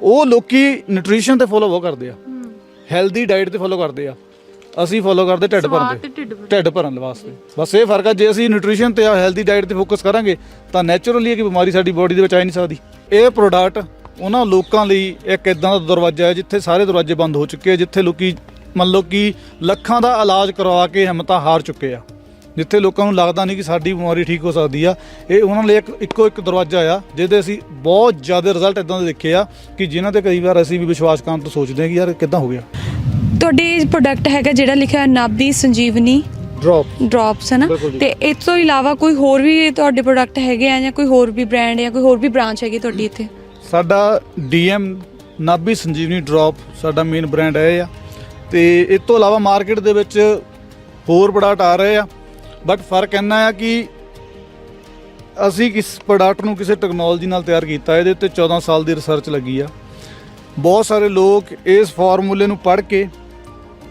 ਉਹ ਲੋਕੀ ਨਿਊਟ੍ਰੀਸ਼ਨ ਤੇ ਫੋਲੋ ਬਹੁਤ ਕਰਦੇ ਆ। ਹੈਲਦੀ ਡਾਈਟ ਤੇ ਫੋਲੋ ਕਰਦੇ ਆ। ਅਸੀਂ ਫੋਲੋ ਕਰਦੇ ਢਿੱਡ ਭਰਨ ਤੇ। ਢਿੱਡ ਭਰਨ। ਵਾਸਤੇ। ਬਸ ਇਹ ਫ਼ਰਕ ਆ ਜੇ ਅਸੀਂ ਨਿਊਟ੍ਰੀਸ਼ਨ ਤੇ ਹੈਲਦੀ ਡਾਈਟ ਤੇ ਫੋਕਸ ਕਰਾਂਗੇ ਤਾਂ ਨੇਚਰਲੀ ਇਹ ਬਿਮਾਰੀ ਸਾਡੀ ਬੋਡੀ ਦੇ ਵਿੱਚ ਆ ਨਹੀਂ ਸਕਦੀ। ਇਹ ਪ੍ਰੋਡਕਟ ਉਹਨਾਂ ਲੋਕਾਂ ਲਈ ਇੱਕ ਇਦਾਂ ਦਾ ਦਰਵਾਜ਼ਾ ਹੈ ਜਿੱਥੇ ਸਾਰੇ ਦਰਵਾਜ਼ੇ ਬੰਦ ਹੋ ਚੁੱਕੇ ਆ ਜਿੱਥੇ ਲੋਕੀ ਮੰਨ ਲਓ ਕਿ ਲੱਖਾਂ ਦਾ ਇਲਾਜ ਕਰਵਾ ਕੇ ਹਿੰਮਤਾਂ ਹਾਰ ਚੁੱਕੇ ਆ ਜਿੱਥੇ ਲੋਕਾਂ ਨੂੰ ਲੱਗਦਾ ਨਹੀਂ ਕਿ ਸਾਡੀ ਬਿਮਾਰੀ ਠੀਕ ਹੋ ਸਕਦੀ ਆ। ਇਹ ਉਹਨਾਂ ਲਈ ਇੱਕ ਇੱਕੋ ਇੱਕ ਦਰਵਾਜ਼ਾ ਆ ਜਿਹਦੇ ਅਸੀਂ ਬਹੁਤ ਜ਼ਿਆਦਾ ਰਿਜ਼ਲਟ ਇਦਾਂ ਦੇ ਦੇਖੇ ਆ ਕਿ ਜਿਨ੍ਹਾਂ ਤੇ ਕਈ ਵਾਰ ਅਸੀਂ ਵੀ ਵਿਸ਼ਵਾਸ ਕਰਨ ਤੋਂ ਸੋਚਦੇ ਹਾਂ ਕਿ ਯਾਰ ਕਿੱਦਾਂ ਹੋ ਗਿਆ। ਤੁਹਾਡੇ ਪ੍ਰੋਡਕਟ ਹੈਗਾ ਜਿਹੜਾ ਲਿਖਿਆ ਨਾਭੀ ਸੰਜੀਵਨੀ ਡ੍ਰੌਪ ਡ੍ਰੌਪਸ ਹੈ ਨਾ? ਬਿਲਕੁਲ ਜੀ। ਤੇ ਇਸ ਤੋਂ ਇਲਾਵਾ ਕੋਈ ਹੋਰ ਵੀ ਤੁਹਾਡੇ ਪ੍ਰੋਡਕਟ ਹੈਗੇ ਆ ਜਾਂ ਕੋਈ ਹੋਰ ਵੀ ਬ੍ਰਾਂਡ ਜਾਂ ਕੋਈ ਹੋਰ ਵੀ ਬ੍ਰਾਂਚ ਹੈਗੀ ਤੁਹਾਡੀ ਇੱਥੇ? ਸਾਡਾ ਡੀਐਮ ਨਾਭੀ ਸੰਜੀਵਨੀ ਡ੍ਰੌਪ ਸਾਡਾ ਮੇਨ ਬ੍ਰਾਂਡ ਹੈ ਇਹ ਆ। ਤੇ ਇਸ ਤੋਂ ਇਲਾਵਾ ਮਾਰਕੀਟ ਦੇ ਵਿੱਚ ਹੋਰ ਪ੍ਰੋਡਕਟ ਆ ਰਹੇ ਆ। ਬਟ ਫ਼ਰਕ ਇੰਨਾ ਆ ਕਿ ਅਸੀਂ ਕਿਸ ਪ੍ਰੋਡਕਟ ਨੂੰ ਕਿਸੇ ਟੈਕਨੋਲੋਜੀ ਨਾਲ ਤਿਆਰ ਕੀਤਾ ਇਹਦੇ ਉੱਤੇ 14 ਸਾਲ ਦੀ ਰਿਸਰਚ ਲੱਗੀ ਆ। ਬਹੁਤ ਸਾਰੇ ਲੋਕ ਇਸ ਫਾਰਮੂਲੇ ਨੂੰ ਪੜ੍ਹ ਕੇ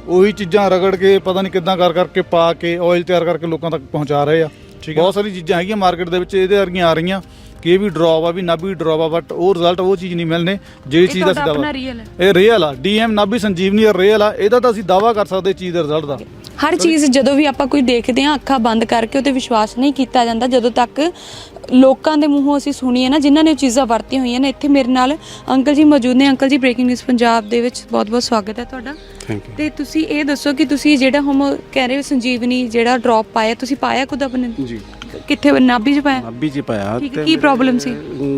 ਉਹੀ ਚੀਜ਼ਾਂ ਰਗੜ ਕੇ ਪਤਾ ਨਹੀਂ ਕਿੱਦਾਂ ਕਰ ਕਰਕੇ ਪਾ ਕੇ ਆਇਲ ਤਿਆਰ ਕਰਕੇ ਲੋਕਾਂ ਤੱਕ ਪਹੁੰਚਾ ਰਹੇ ਆ। ਬਹੁਤ ਸਾਰੀ ਚੀਜ਼ਾਂ ਹੈਗੀਆਂ ਮਾਰਕੀਟ ਦੇ ਵਿੱਚ ਇਹਦੇ ਵਰਗੀਆਂ ਆ ਰਹੀਆਂ। ਕਿ ਇਹ ਵੀ ਡ੍ਰੌਪ ਆ ਵੀ ਨਾਭੀ ਡ੍ਰੌਪ ਆ ਬਟ ਉਹ ਰਿਜ਼ਲਟ ਉਹ ਚੀਜ਼ ਨਹੀਂ ਮਿਲਨੇ ਜਿਹੜੀ ਚੀਜ਼ ਦਾ ਤੁਹਾਡਾ ਆਪਣਾ ਹੈ। ਇਹ ਰੀਅਲ ਆ। ਡੀਐਮ ਨਾਭੀ ਸੰਜੀਵਨੀ ਰੀਅਲ ਆ। ਇਹਦਾ ਤਾਂ ਅਸੀਂ ਦਾਵਾ ਕਰ ਸਕਦੇ ਚੀਜ਼ ਦੇ ਰਿਜ਼ਲਟ ਦਾ। ਹਰ ਚੀਜ਼ ਜਦੋਂ ਵੀ ਆਪਾਂ ਕੋਈ ਦੇਖਦੇ ਹਾਂ ਅੱਖਾਂ ਬੰਦ ਕਰਕੇ ਉਹ ਤੇ ਵਿਸ਼ਵਾਸ ਨਹੀਂ ਕੀਤਾ ਜਾਂਦਾ। ਜਦੋਂ ਤੱਕ ਲੋਕਾਂ ਦੇ ਮੂੰਹੋਂ ਅਸੀਂ ਸੁਣੀਏ ਨਾ ਜਿਨ੍ਹਾਂ ਨੇ ਉਹ ਚੀਜ਼ਾਂ ਵਰਤੀਆਂ ਹੋਈਆਂ ਨੇ ਇੱਥੇ ਮੇਰੇ ਨਾਲ ਅੰਕਲ ਜੀ ਮੌਜੂਦ ਨੇ। ਅੰਕਲ ਜੀ ਬ੍ਰੇਕਿੰਗ ਨਿਊਜ਼ ਪੰਜਾਬ ਦੇ ਵਿੱਚ ਬਹੁਤ-ਬਹੁਤ ਸਵਾਗਤ ਹੈ ਤੁਹਾਡਾ। ਥੈਂਕ ਯੂ ਤੇ ਤੁਸੀਂ ਇਹ ਦੱਸੋ ਕਿ ਤੁਸੀਂ ਜਿਹੜਾ ਹਮ ਕਹਿ ਰਹੇ ਹੋ ਸੰਜੀਵਨੀ ਜਿਹੜਾ ਡ੍ਰੌਪ ਪਾਇਆ ਤੁਸੀਂ ਪਾਇਆ ਖੁਦ ਆਪਣੇ ਜੀ। ਕਿੱਥੇ ਨਾਭੀ ਚ ਪਾਇਆ? ਨਾਭੀ ਚ ਪਾਇਆ। ਠੀਕ ਹੈ, ਕੀ problem ਸੀ?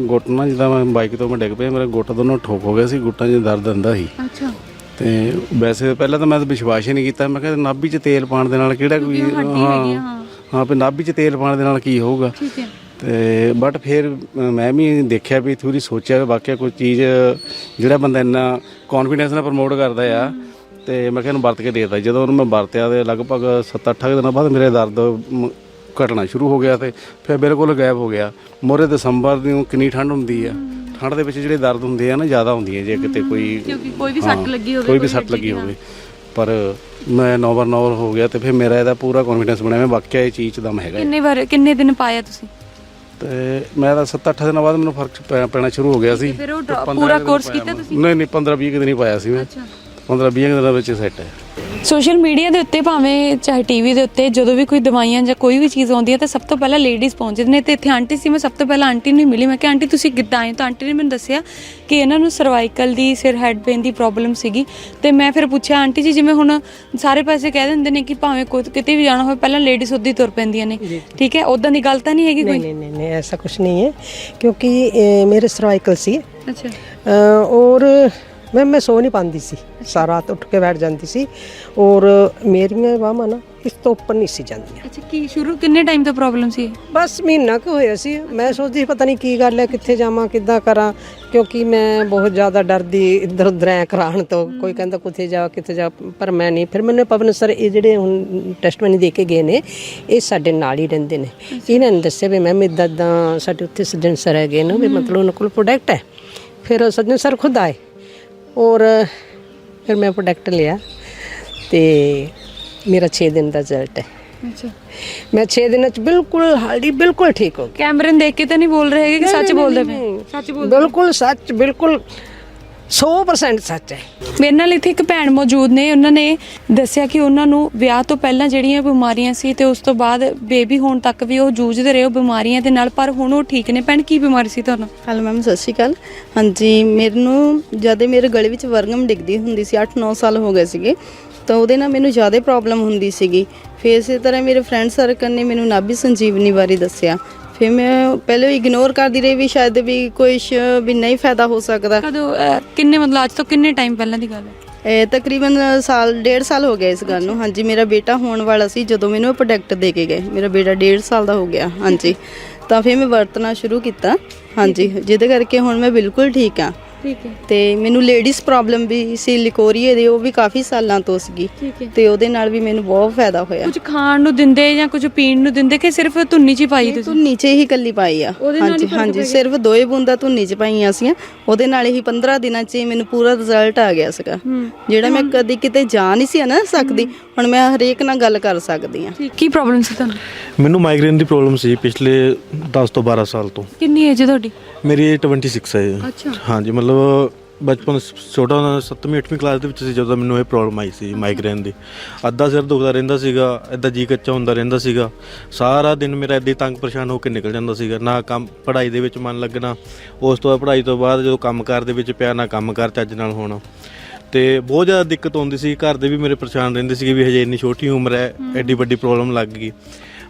ਘੁਟਨਾ ਜਿੱਦਾਂ ਮੈਂ ਬਾਈਕ ਤੋਂ ਮੈਂ ਡਿੱਗ ਪਿਆ ਮੇਰੇ ਗੁੱਟ ਦੋਨੋਂ ਠੋਕ ਹੋ ਗਏ ਸੀ ਗੁੱਟਾਂ 'ਚ ਦਰਦ ਹੁੰਦਾ ਸੀ। ਅੱਛਾ। ਤੇ ਵੈਸੇ ਪਹਿਲਾਂ ਤਾਂ ਮੈਂ ਤਾਂ ਵਿਸ਼ਵਾਸ ਹੀ ਨਹੀਂ ਕੀਤਾ। ਮੈਂ ਕਿਹਾ ਨਾਭੀ 'ਚ ਤੇਲ ਪਾਉਣ ਦੇ ਨਾਲ ਕਿਹੜਾ ਕੋਈ ਹਾਂ। ਹਾਂ। ਵੀ ਨਾਭੀ 'ਚ ਤੇਲ ਪਾਉਣ ਦੇ ਨਾਲ ਕੀ ਹੋਊਗਾ? ਠੀਕ ਹੈ। ਤੇ ਬਟ ਫਿਰ ਮੈਂ ਵੀ ਦੇਖਿਆ ਵੀ ਥੋੜੀ ਸੋਚਿਆ ਵੀ ਵਾਕਿਆ ਕੋਈ ਚੀਜ਼ ਜਿਹੜਾ ਬੰਦਾ ਇੰਨਾ ਕੌਨਫੀਡੈਂਸ ਨਾਲ ਪ੍ਰਮੋਟ ਕਰਦਾ ਆ ਤੇ ਮੈਂ ਕਿਹਾ ਇਹਨੂੰ ਵਰਤ ਕੇ ਦੇਖਦਾ। ਜਦੋਂ ਉਹਨੂੰ ਮੈਂ ਵਰਤਿਆ ਤੇ ਲਗਭਗ 7-8 ਦਿਨਾਂ ਬਾਅਦ ਮੇਰੇ ਦਰਦ ਘਟਣਾ ਸ਼ੁਰੂ ਹੋ ਗਿਆ ਤੇ ਫਿਰ ਬਿਲਕੁਲ ਗਾਇਬ ਹੋ ਗਿਆ। ਮੋਰੇ ਦਸੰਬਰ ਨੂੰ ਕਿੰਨੀ ਠੰਡ ਹੁੰਦੀ ਆ। ਠੰਡ ਦੇ ਵਿੱਚ ਜਿਹੜੇ ਦਰਦ ਹੁੰਦੇ ਆ ਨਾ ਜ਼ਿਆਦਾ ਹੁੰਦੀਆਂ ਜੇ ਕਿਤੇ ਕੋਈ ਕਿਉਂਕਿ ਕੋਈ ਵੀ ਹਾਂ, ਸੱਟ ਲੱਗੀ ਹੋਵੇ ਕੋਈ ਵੀ ਸੱਟ ਲੱਗੀ। ਹੋਵੇ ਪਰ ਮੈਂ ਨੋਵਰ ਨੋਵਰ ਹੋ ਗਿਆ ਤੇ ਫਿਰ ਮੇਰਾ ਇਹਦਾ ਪੂਰਾ ਕੌਨਫੀਡੈਂਸ ਬਣਿਆ ਮੈਂ ਵਾਕਿਆ ਇਹ ਚੀਜ਼ 'ਚ ਦਮ ਹੈਗਾ ਹੈ। ਕਿੰਨੇ ਵਾਰ ਕਿੰਨੇ ਦਿਨ ਪਾਇਆ ਤੁਸੀਂ ਤੇ ਮੈਂ ਤਾਂ 7-8 ਦਿਨਾਂ ਬਾਅਦ ਮੈਨੂੰ ਫ਼ਰਕ ਪੈ- ਪੈਣਾ ਸ਼ੁਰੂ ਹੋ ਗਿਆ ਸੀ ਫਿਰ ਉਹ ਤੇ ਡਰਾ- 15 ਪੂਰਾ ਦਿਨ ਕੋਰਸ ਪਾਇਆ ਕੀਤਾ ਮੈਂ। ਤੁਸੀਂ? ਨਹੀਂ ਨਹੀਂ 15-20 ਦਿਨ ਹੀ ਪਾਇਆ ਸੀ ਮੈਂ ਅੱਛਾ 15-20 ਦਿਨਾਂ ਵਿੱਚ ਸੈੱਟ ਹੈ ਸੋਸ਼ਲ ਮੀਡੀਆ ਦੇ ਉੱਤੇ ਭਾਵੇਂ ਚਾਹੇ ਟੀਵੀ ਦੇ ਉੱਤੇ ਜਦੋਂ ਵੀ ਕੋਈ ਦਵਾਈਆਂ ਜਾਂ ਕੋਈ ਵੀ ਚੀਜ਼ ਆਉਂਦੀ ਹੈ ਤਾਂ ਸਭ ਤੋਂ ਪਹਿਲਾਂ ਲੇਡੀਜ਼ ਪਹੁੰਚਦੇ ਨੇ ਤੇ ਇੱਥੇ ਆਂਟੀ ਸੀ ਮੈਂ ਸਭ ਤੋਂ ਪਹਿਲਾਂ ਆਂਟੀ ਨੂੰ ਹੀ ਮਿਲੀ। ਮੈਂ ਕਿ ਆਂਟੀ ਤੁਸੀਂ ਕਿੱਦਾਂ ਆਏ ਤਾਂ ਆਂਟੀ ਨੇ ਮੈਨੂੰ ਦੱਸਿਆ ਕਿ ਇਹਨਾਂ ਨੂੰ ਸਰਵਾਈਕਲ ਦੀ ਸਿਰ ਹੈਡ ਪੇਨ ਦੀ ਪ੍ਰੋਬਲਮ ਸੀਗੀ। ਤੇ ਮੈਂ ਫਿਰ ਪੁੱਛਿਆ ਆਂਟੀ ਜੀ ਜਿਵੇਂ ਹੁਣ ਸਾਰੇ ਪਾਸੇ ਕਹਿ ਦਿੰਦੇ ਨੇ ਕਿ ਭਾਵੇਂ ਕੋਈ ਕਿਤੇ ਵੀ ਜਾਣਾ ਹੋਵੇ ਪਹਿਲਾਂ ਲੇਡੀਜ਼ ਉੱਦੀ ਤੁਰ ਪੈਂਦੀਆਂ ਨੇ। ਠੀਕ ਹੈ? ਉਦਾਂ ਦੀ ਗੱਲ ਤਾਂ ਨਹੀਂ ਹੈਗੀ ਕੋਈ? ਨਹੀਂ ਨਹੀਂ ਨਹੀਂ ਐਸਾ ਕੁਝ ਨਹੀਂ ਹੈ। ਕਿਉਂਕਿ ਮੇਰੇ ਸਰਵਾਈਕਲ ਸੀ। ਅੱਛਾ। ਔਰ ਮੈਂ ਮੈਂ ਸੋ ਨਹੀਂ ਪਾਉਂਦੀ ਸੀ। ਸਾਰਾ ਰਾਤ ਉੱਠ ਕੇ ਬੈਠ ਜਾਂਦੀ ਸੀ ਔਰ ਮੇਰੀਆਂ ਬਾਹਾਂ ਨਾ ਇਸ ਤੋਂ ਉੱਪਰ ਨਹੀਂ ਸੀ ਜਾਂਦੀਆਂ। ਅੱਛਾ ਕੀ ਸ਼ੁਰੂ ਕਿੰਨੇ ਟਾਈਮ ਤੋਂ ਪ੍ਰੋਬਲਮ ਸੀ? ਬਸ ਮਹੀਨਾ ਕੁ ਹੋਇਆ ਸੀ। ਮੈਂ ਸੋਚਦੀ ਪਤਾ ਨਹੀਂ ਕੀ ਗੱਲ ਹੈ ਕਿੱਥੇ ਜਾਵਾਂ ਕਿੱਦਾਂ ਕਰਾਂ ਕਿਉਂਕਿ ਮੈਂ ਬਹੁਤ ਜ਼ਿਆਦਾ ਡਰਦੀ ਇੱਧਰ ਉੱਧਰ ਐ ਕਰਾਣ ਤੋਂ। ਕੋਈ ਕਹਿੰਦਾ ਕਿੱਥੇ ਜਾ ਕਿੱਥੇ ਜਾ ਪਰ ਮੈਂ ਨਹੀਂ। ਫਿਰ ਮੈਨੂੰ ਪਵਨ ਸਰ ਇਹ ਜਿਹੜੇ ਹੁਣ ਟੈਸਟ ਮੈਨ ਦੇ ਕੇ ਗਏ ਨੇ ਇਹ ਸਾਡੇ ਨਾਲ ਹੀ ਰਹਿੰਦੇ ਨੇ। ਇਹਨਾਂ ਨੇ ਦੱਸਿਆ ਵੀ ਮੈਮ ਇਦਾਂ ਦਾ ਸਾਡੇ ਉੱਥੇ ਸੱਜਣ ਸਰ ਹੈਗੇ ਨੇ ਵੀ ਮਤਲਬ ਉਹਨਾਂ ਕੋਲ ਪ੍ਰੋਡਕਟ ਹੈ। ਫਿਰ ਸੱਜਣ ਸਰ ਖੁਦ ਆਏ। ਔਰ ਫਿਰ ਮੈਂ ਪ੍ਰੋਡਕਟ ਲਿਆ ਤੇ ਮੇਰਾ 6 ਦਿਨ ਦਾ ਰਿਜ਼ਲਟ ਹੈ। ਅੱਛਾ। ਮੈਂ 6 ਦਿਨਾਂ ਚ ਬਿਲਕੁਲ ਹਾਲੀ ਬਿਲਕੁਲ ਠੀਕ ਹੋ ਗਈ। ਕੈਮਰੇ ਨੂੰ ਦੇਖ ਕੇ ਤਾਂ ਨਹੀਂ ਬੋਲ ਰਹੇ ਹੈਗੇ ਕਿ ਸੱਚ ਬੋਲਦੇ ਪਏ? ਸੱਚ ਬੋਲ ਬਿਲਕੁਲ ਸੱਚ ਬਿਲਕੁਲ 100% ਸੱਚ ਹੈ। ਮੇਰੇ ਨਾਲ ਇੱਥੇ ਇੱਕ ਭੈਣ ਮੌਜੂਦ ਨੇ ਉਹਨਾਂ ਨੇ ਦੱਸਿਆ ਕਿ ਉਹਨਾਂ ਨੂੰ ਵਿਆਹ ਤੋਂ ਪਹਿਲਾਂ ਜਿਹੜੀਆਂ ਬਿਮਾਰੀਆਂ ਸੀ ਤੇ ਉਸ ਤੋਂ ਬਾਅਦ ਬੇਬੀ ਹੋਣ ਤੱਕ ਵੀ ਉਹ ਜੂਝਦੇ ਰਹੇ ਉਹ ਬਿਮਾਰੀਆਂ ਦੇ ਨਾਲ ਪਰ ਹੁਣ ਉਹ ਠੀਕ ਨੇ। ਭੈਣ ਕੀ ਬਿਮਾਰੀ ਸੀ ਤੁਹਾਨੂੰ? ਹੈਲੋ ਮੈਮ ਸਤਿ ਸ਼੍ਰੀ ਅਕਾਲ। ਹਾਂਜੀ ਮੈਨੂੰ ਜਦ ਮੇਰੇ ਗਲੇ ਵਿੱਚ ਵਰਗਮ ਡਿੱਗਦੀ ਹੁੰਦੀ ਸੀ 8-9 ਸਾਲ ਹੋ ਗਏ ਸੀਗੇ ਤਾਂ ਉਹਦੇ ਨਾਲ ਮੈਨੂੰ ਜ਼ਿਆਦਾ ਪ੍ਰੋਬਲਮ ਹੁੰਦੀ ਸੀਗੀ। ਫਿਰ ਇਸੇ ਤਰ੍ਹਾਂ ਮੇਰੇ ਫਰੈਂਡ ਸਰਕਲ ਨੇ ਮੈਨੂੰ ਨਾਭੀ ਸੰਜੀਵਨੀ ਬਾਰੇ ਦੱਸਿਆ। ਫਿਰ ਮੈਂ ਪਹਿਲੇ ਇਗਨੋਰ ਕਰਦੀ ਰਹੀ ਵੀ ਸ਼ਾਇਦ ਵੀ ਕੋਈ ਵੀ ਨਹੀਂ ਫਾਇਦਾ ਹੋ ਸਕਦਾ। ਕਦੋਂ ਅਹ, ਕਿੰਨੇ ਮਤਲਬ ਅੱਜ ਤੋਂ ਕਿੰਨੇ ਟਾਈਮ ਪਹਿਲਾਂ ਦੀ ਗੱਲ ਹੈ? ਇਹ ਤਕਰੀਬਨ ਸਾਲ ਡੇਢ ਸਾਲ ਹੋ ਗਿਆ ਇਸ ਗੱਲ ਨੂੰ। ਹਾਂਜੀ ਮੇਰਾ ਬੇਟਾ ਹੋਣ ਵਾਲਾ ਸੀ ਜਦੋਂ ਮੈਨੂੰ ਇਹ ਪ੍ਰੋਡਕਟ ਦੇ ਕੇ ਗਏ। ਮੇਰਾ ਬੇਟਾ ਡੇਢ ਸਾਲ ਦਾ ਹੋ ਗਿਆ। ਹਾਂਜੀ। ਤਾਂ ਫਿਰ ਮੈਂ ਵਰਤਣਾ ਸ਼ੁਰੂ ਕੀਤਾ। ਹਾਂਜੀ। ਜਿਹਦੇ ਕਰਕੇ ਹੁਣ ਮੈਂ ਬਿਲਕੁਲ ਠੀਕ ਆ ਠੀਕ ਹੈ। ਤੇ ਮੈਨੂੰ ਲੇਡੀਜ਼ ਪ੍ਰੋਬਲਮ ਵੀ ਸੀ ਲਿਕੋਰੀਏ ਦੀ ਉਹ ਵੀ ਕਾਫੀ ਸਾਲਾਂ ਤੋਂ ਸੀਗੀ। ਠੀਕ ਹੈ। ਤੇ ਉਹਦੇ ਨਾਲ ਵੀ ਮੈਨੂੰ ਬਹੁਤ ਫਾਇਦਾ ਹੋਇਆ। ਕੁਝ ਖਾਣ ਨੂੰ ਦਿੰਦੇ ਜਾਂ ਕੁਝ ਪੀਣ ਨੂੰ ਦਿੰਦੇ ਕਿ ਸਿਰਫ ਧੁੰਨੀ ਚ ਹੀ ਪਾਈ ਤੁਸੀਂ? ਤੂੰ ਨੀਚੇ ਹੀ ਕੱਲੀ ਪਾਈ ਆ। ਉਹਦੇ ਨਾਲ ਹੀ ਹਾਂਜੀ ਫ਼ਰਕ ਹਾਂਜੀ ਪੈ ਸਿਰਫ ਦੋਏ ਬੂੰਦਾਂ ਤੂੰ ਨੀਚੇ ਪਾਈਆਂ ਸੀਆਂ ਉਹਦੇ ਨਾਲ ਹੀ 15 ਦਿਨਾਂ 'ਚ ਹੀ ਮੈਨੂੰ ਪੂਰਾ ਰਿਜ਼ਲਟ ਆ ਗਿਆ ਸੀਗਾ। ਜਿਹੜਾ ਮੈਂ ਕਦੀ ਕਿਤੇ ਜਾ ਨਹੀਂ ਸੀ ਨਾ ਸਕਦੀ ਹੁਣ ਮੈਂ ਹਰੇਕ ਨਾਲ ਗੱਲ ਕਰ ਸਕਦੀ ਆ। ਠੀਕ। ਕੀ ਪ੍ਰੋਬਲਮ ਸੀ ਤੁਹਾਨੂੰ? ਮੈਨੂੰ ਮਾਈਗ੍ਰੇਨ ਦੀ ਪ੍ਰੋਬਲਮ ਸੀ ਪਿਛਲੇ 10 ਤੋਂ 12 ਸਾਲ ਤੋਂ। ਕਿੰਨੀ ਏਜ ਹੈ ਤੁਹਾਡੀ? ਮੇਰੀ age 26 ਹੈ। ਅੱਛਾ। ਹਾਂਜੀ ਮਤਲਬ ਬਚਪਨ ਛੋਟਾ ਹੁੰਦਾ 7ਵੀਂ 8ਵੀਂ ਕਲਾਸ ਦੇ ਵਿੱਚ ਸੀ ਜਦੋਂ ਮੈਨੂੰ ਇਹ ਪ੍ਰੋਬਲਮ ਆਈ ਸੀ ਮਾਈਗ੍ਰੇਨ ਦੀ। ਅੱਧਾ ਸਿਰ ਦੁਖਦਾ ਰਹਿੰਦਾ ਸੀਗਾ ਇਦਾਂ ਜੀ ਕੱਚਾ ਹੁੰਦਾ ਰਹਿੰਦਾ ਸੀਗਾ। ਸਾਰਾ ਦਿਨ ਮੇਰਾ ਇਦਾਂ ਤੰਗ ਪਰੇਸ਼ਾਨ ਹੋ ਕੇ ਨਿਕਲ ਜਾਂਦਾ ਸੀਗਾ। ਨਾ ਕੰਮ ਪੜ੍ਹਾਈ ਦੇ ਵਿੱਚ ਮਨ ਲੱਗਣਾ ਉਸ ਤੋਂ ਬਾਅਦ ਪੜ੍ਹਾਈ ਤੋਂ ਬਾਅਦ ਜਦੋਂ ਕੰਮਕਾਰ ਦੇ ਵਿੱਚ ਪਿਆ ਨਾ ਕੰਮਕਾਰ ਚੱਜ ਨਾਲ ਹੋਣਾ। ਤੇ ਬਹੁਤ ਜ਼ਿਆਦਾ ਦਿੱਕਤ ਆਉਂਦੀ ਸੀ ਘਰ ਦੇ ਵੀ ਮੇਰੇ ਪਰੇਸ਼ਾਨ ਰਹਿੰਦੇ ਸੀਗੇ ਵੀ ਹਜੇ ਇੰਨੀ ਛੋਟੀ ਉਮਰ ਹੈ ਐਡੀ ਵੱਡੀ ਪ੍ਰੋਬਲਮ ਲੱਗ ਗਈ।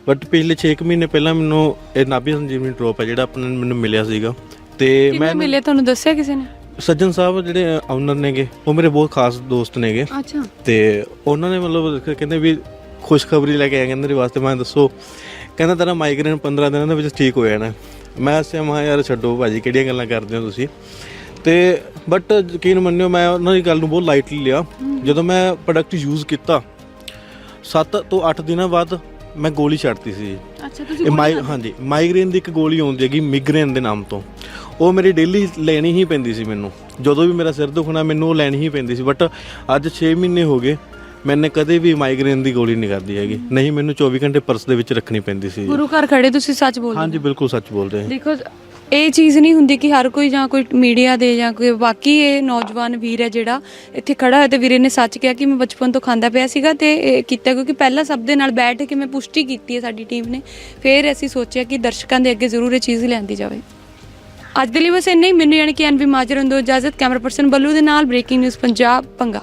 ਬਟ ਪਿਛਲੇ 6 ਮਹੀਨੇ ਪਹਿਲਾਂ ਮੈਨੂੰ ਇਹ ਨਾਭੀ ਸੰਜੀਵਨੀ ਡ੍ਰੌਪ ਹੈ ਜਿਹੜਾ ਆਪਣੇ ਮੈਨੂੰ ਮਿਲਿਆ ਸੀਗਾ। ਤੇ ਕਿਵੇਂ ਮੈਂ ਮਿਲੇ? ਤੁਹਾਨੂੰ ਦੱਸਿਆ ਕਿਸੇ ਨੇ? ਸੱਜਣ ਸਾਹਿਬ ਜਿਹੜੇ ਓਨਰ ਨੇਗੇ ਉਹ ਮੇਰੇ ਬਹੁਤ ਖਾਸ ਦੋਸਤ ਨੇਗੇ। ਅੱਛਾ। ਤੇ ਉਹਨਾਂ ਨੇ ਮਤਲਬ ਕਹਿੰਦੇ ਵੀ ਖੁਸ਼ਖਬਰੀ ਲੈ ਕੇ ਆਇਆ ਕਹਿੰਦੇ ਮੇਰੇ ਵਾਸਤੇ ਮੈਂ ਦੱਸੋ। ਕਹਿੰਦਾ ਤੇਰਾ ਮਾਈਗ੍ਰੇਨ 15 ਦਿਨਾਂ ਦੇ ਵਿੱਚ ਠੀਕ ਹੋ ਜਾਣਾ। ਮੈਂ ਅਸਿਆ ਮਾ ਯਾਰ ਛੱਡੋ ਭਾਜੀ ਕਿਹੜੀਆਂ ਗੱਲਾਂ ਕਰਦੇ ਹੋ ਤੁਸੀਂ? ਤੇ ਬਟ ਯਕੀਨ ਮੰਨਿਓ ਮੈਂ ਉਹਨਾਂ ਦੀ ਗੱਲ ਨੂੰ ਬਹੁਤ ਲਾਈਟਲੀ ਲਿਆ। ਜਦੋਂ ਮੈਂ ਪ੍ਰੋਡਕਟ ਯੂਜ਼ ਕੀਤਾ 7 ਤੋਂ 8 ਦਿਨਾਂ ਬਾਅਦ ਮੈਂ ਗੋਲੀ ਛੱਡਤੀ ਸੀ। ਅੱਛਾ ਤੁਸੀਂ ਇਹ ਮਾਈ ਹਾਂਜੀ ਮਾਈਗ੍ਰੇਨ ਦੀ ਇੱਕ ਗੋਲੀ ਆਉਂਦੀ ਹੈਗੀ ਮਿਗਰੇਨ ਦੇ ਨਾਮ ਤੋਂ। ਉਹ ਮੇਰੀ ਡੇਲੀ ਲੈਣੀ ਹੀ ਪੈਂਦੀ ਸੀ ਮੈਨੂੰ। ਜਦੋਂ ਵੀ ਮੇਰਾ ਸਿਰ ਦੁਖਣਾ ਮੈਨੂੰ ਉਹ ਲੈਣੀ ਹੀ ਪੈਂਦੀ ਸੀ। ਬਟ ਅੱਜ 6 ਮਹੀਨੇ ਹੋ ਗਏ ਮੈਨੇ ਕਦੇ ਵੀ ਮਾਈਗ੍ਰੇਨ ਦੀ ਗੋਲੀ ਨਹੀਂ ਖਾਧੀ ਹੈਗੀ। ਨਹੀਂ ਮੈਨੂੰ 24 ਘੰਟੇ ਪਰਸ ਦੇ ਵਿੱਚ ਰੱਖਣੀ ਪੈਂਦੀ ਸੀ। ਗੁਰੂ ਘਰ ਖੜੇ ਤੁਸੀਂ ਸੱਚ ਬੋਲਦੇ। ਹਾਂਜੀ ਬਿਲਕੁਲ ਸੱਚ ਬੋਲਦੇ ਦੇਖੋ ਇਹ ਚੀਜ਼ ਨਹੀਂ ਹੁੰਦੀ ਕਿ ਹਰ ਕੋਈ ਜਾਂ ਕੋਈ ਮੀਡੀਆ ਦੇ ਜਾਂ ਕੋਈ ਬਾਕੀ ਇਹ ਨੌਜਵਾਨ ਵੀਰ ਹੈ ਜਿਹੜਾ ਇੱਥੇ ਖੜਾ ਹੈ ਤੇ ਵੀਰੇ ਨੇ ਸੱਚ ਕਿਹਾ ਕਿ ਮੈਂ ਬਚਪਨ ਤੋਂ ਖਾਂਦਾ ਪਿਆ ਸੀਗਾ ਤੇ ਇਹ ਕੀਤਾ ਕਿਉਂਕਿ ਪਹਿਲਾਂ ਸਭ ਦੇ ਨਾਲ ਬੈਠ ਕੇ ਮੈਂ ਪੁਸ਼ਟੀ ਕੀਤੀ ਹੈ ਸਾਡੀ ਟੀਮ ਨੇ। ਫਿਰ ਅਸੀਂ ਸੋਚਿਆ ਕਿ ਦਰਸ਼ਕਾਂ ਦੇ ਅੱਗੇ ਜ਼ਰੂਰ ਇਹ ਚੀਜ਼ ਲਿਆਂਦੀ ਜਾਵੇ। ਅੱਜ ਦੇ ਲਈ ਬਸ ਇੰਨਾ ਹੀ। ਮੈਨੂੰ ਯਾਨੀ ਕਿ ਐਨਵੀ ਮਾਜਰਨ ਦੋ ਇਜਾਜ਼ਤ, ਕੈਮਰਾ ਪਰਸਨ ਬੱਲੂ ਦੇ ਨਾਲ, ਬ੍ਰੇਕਿੰਗ ਨਿਊਜ਼ ਪੰਜਾਬ, ਪੰਗਾ।